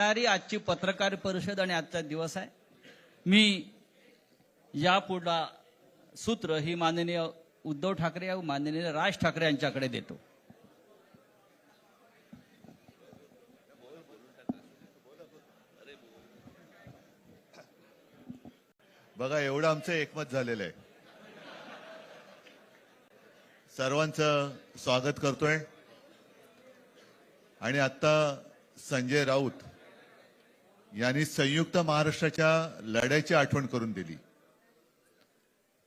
आजची पत्रकार परिषद आणि आजचा दिवस आहे. मी यापुढा सूत्र ही माननीय उद्धव ठाकरे माननीय राज ठाकरे यांच्याकडे देतो. बघा एवढं आमचं एकमत झालेलं आहे. सर्वांचं स्वागत करतोय. आणि आता संजय राऊत यांनी संयुक्त महाराष्ट्राच्या लढ्याची आठवण करून दिली.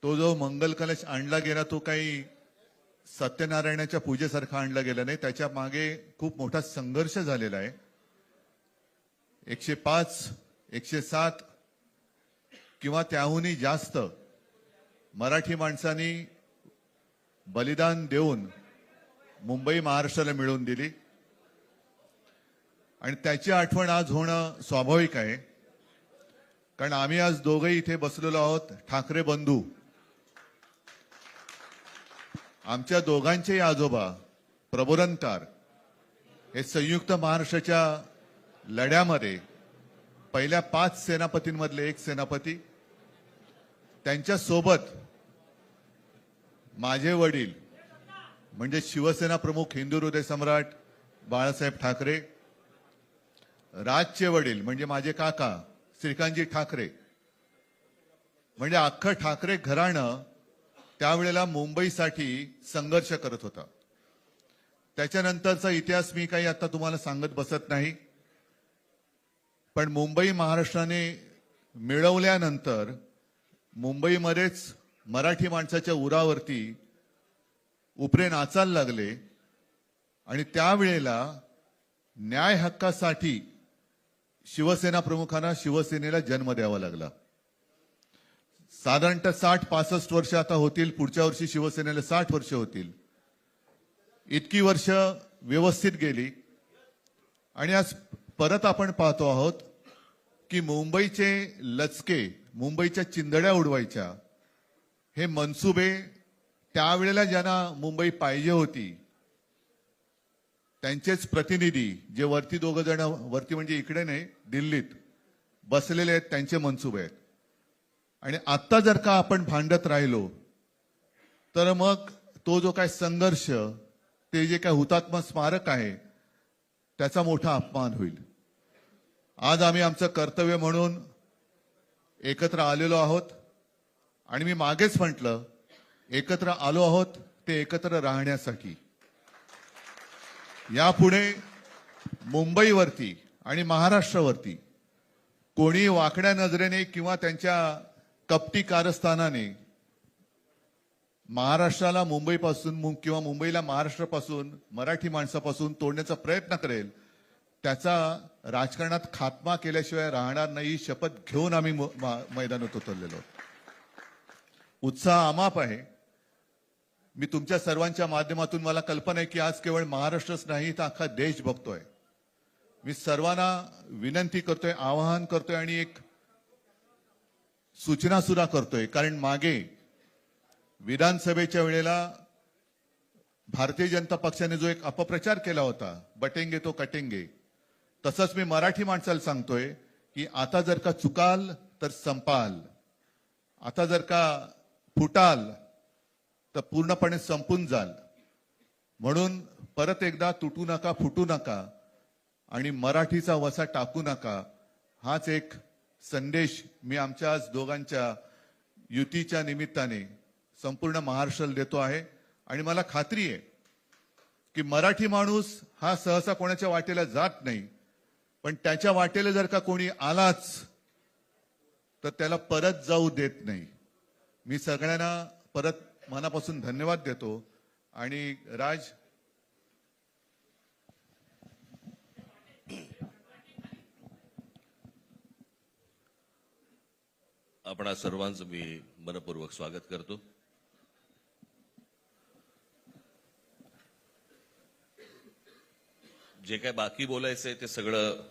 तो जो मंगल कलश आणला गेला तो काही सत्यनारायणाच्या पूजेसारखा आणला गेला नाही. त्याच्यामागे खूप मोठा संघर्ष झालेला आहे. एकशे पाच एकशे सात किंवा त्याहूनही जास्त मराठी माणसांनी बलिदान देऊन मुंबई महाराष्ट्राला मिळवून दिली. आणि त्याची आठवण आज होणं स्वाभाविक आहे. कारण आम्ही आज दोघंही इथे बसलेलो आहोत ठाकरे बंधू. आमच्या दोघांचेही आजोबा प्रबोधनकार हे संयुक्त महाराष्ट्राच्या लढ्यामध्ये पहिल्या पाच सेनापतींमधले एक सेनापती. त्यांच्यासोबत माझे वडील म्हणजे शिवसेना प्रमुख हिंदू हृदय सम्राट बाळासाहेब ठाकरे राजचे वडील म्हणजे माझे काका श्रीकांतजी ठाकरे. म्हणजे अख्खं ठाकरे घराणं त्यावेळेला मुंबईसाठी संघर्ष करत होता. त्याच्यानंतरचा इतिहास मी काही आता तुम्हाला सांगत बसत नाही. पण मुंबई महाराष्ट्राने मिळवल्यानंतर मुंबईमध्येच मराठी माणसाच्या उरावरती उपरे नाचायला लागले आणि त्यावेळेला न्याय हक्कासाठी शिवसेना प्रमुखांना शिवसेनेला जन्म द्यावा लागला. साधारणतः साठ पासष्ट वर्ष आता होतील पुढच्या वर्षी शिवसेनेला साठ वर्ष होतील. इतकी वर्ष व्यवस्थित गेली. आणि आज परत आपण पाहतो आहोत की मुंबईचे लचके मुंबईच्या चिंदड्या उडवायच्या हे मनसुबे त्यावेळेला ज्यांना मुंबई पाहिजे होती त्यांचेच प्रतिनिधी जे वरती दोघ जण वरती म्हणजे इकडे नाही दिल्लीत बसलेले आहेत त्यांचे मनसुबे आहेत. आणि आत्ता जर का आपण भांडत राहिलो तर मग तो जो काय संघर्ष ते जे काय हुतात्मा स्मारक आहे त्याचा मोठा अपमान होईल. आज आम्ही आमचं कर्तव्य म्हणून एकत्र आलेलो आहोत आणि मी मागेच म्हटलं एकत्र आलो आहोत ते एकत्र राहण्यासाठी. यापुढे मुंबईवरती आणि महाराष्ट्रावरती कोणी वाकड्या नजरेने किंवा त्यांच्या कपटी कारस्थानाने महाराष्ट्राला मुंबईपासून किंवा मुंबईला महाराष्ट्रापासून मराठी माणसापासून तोडण्याचा प्रयत्न करेल त्याचा राजकारणात खात्मा केल्याशिवाय राहणार नाही ही शपथ घेऊन आम्ही म- मैदानात उतरलेलो आहोत. उत्साह अमाप आहे मी तुमच्या सर्वांच्या माध्यमातून मला कल्पना आहे की आज केवळ महाराष्ट्रच नाही तर अख्खा देश बघतोय. मी सर्वांना विनंती करतोय आवाहन करतोय आणि एक सूचना सुद्धा करतोय. कारण मागे विधानसभेच्या वेळेला भारतीय जनता पक्षाने जो एक अपप्रचार केला होता बटेंगे तो कटेंगे तसंच मी मराठी माणसाला सांगतोय की आता जर का चुकाल तर संपाल. आता जर का फुटाल तर पूर्णपणे संपून जाल. म्हणून परत एकदा तुटू नका फुटू नका आणि मराठीचा वसा टाकू नका. हाच एक संदेश मी आमच्या आज दोघांच्या युतीच्या निमित्ताने संपूर्ण महाराष्ट्राला देतो आहे. आणि मला खात्री आहे की मराठी माणूस हा सहसा कोणाच्या वाटेला जात नाही. पण त्याच्या वाटेला जर का कोणी आलाच तर त्याला परत जाऊ देत नाही. मी सगळ्यांना परत मनापासून धन्यवाद देतो. आणि राज? आपणा सर्वांचं मी मनपूर्वक स्वागत करतो. जे काय बाकी बोलायचंय ते सगळं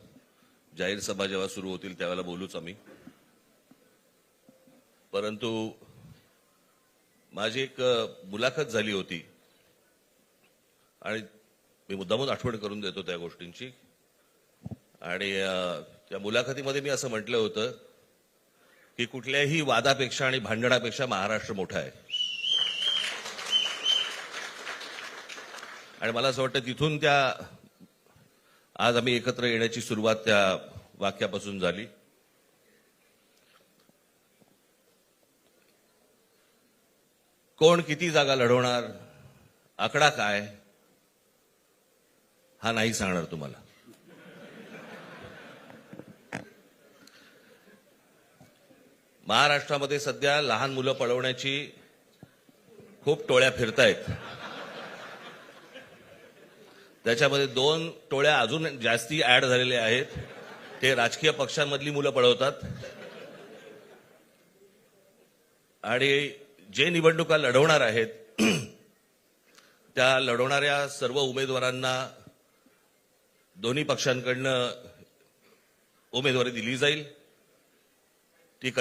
जाहीर सभा जेव्हा सुरू होतील त्यावेळेला बोलूच आम्ही. परंतु माझी एक मुलाखत झाली होती. आणि मी मुद्दामून आठवण करून देतो त्या गोष्टींची. आणि त्या मुलाखतीमध्ये मी असं म्हटलं होतं की कुठल्याही वादापेक्षा आणि भांडणापेक्षा महाराष्ट्र मोठा आहे. आणि मला असं वाटतं तिथून त्या आज आम्ही एकत्र येण्याची सुरुवात त्या वाक्यापासून झाली. कोण किती जागा लढवणार? आकडा काय? हा नाही सांगणार तुम्हाला. महाराष्ट्रामध्ये सध्या लहान मुलं पळवण्याची खूप टोळ्या फिरतायत. त्याच्यामध्ये दोन टोळ्या अजून जास्ती ऍड झालेल्या आहेत. ते राजकीय पक्षांमधली मुलं पळवतात. आणि जे निवडणुका लढवणार आहेत त्या लढवणाऱ्या सर्व उमेदवारांना दोन्ही पक्षांकडनं उमेदवारी दिली जाईल. ती कधी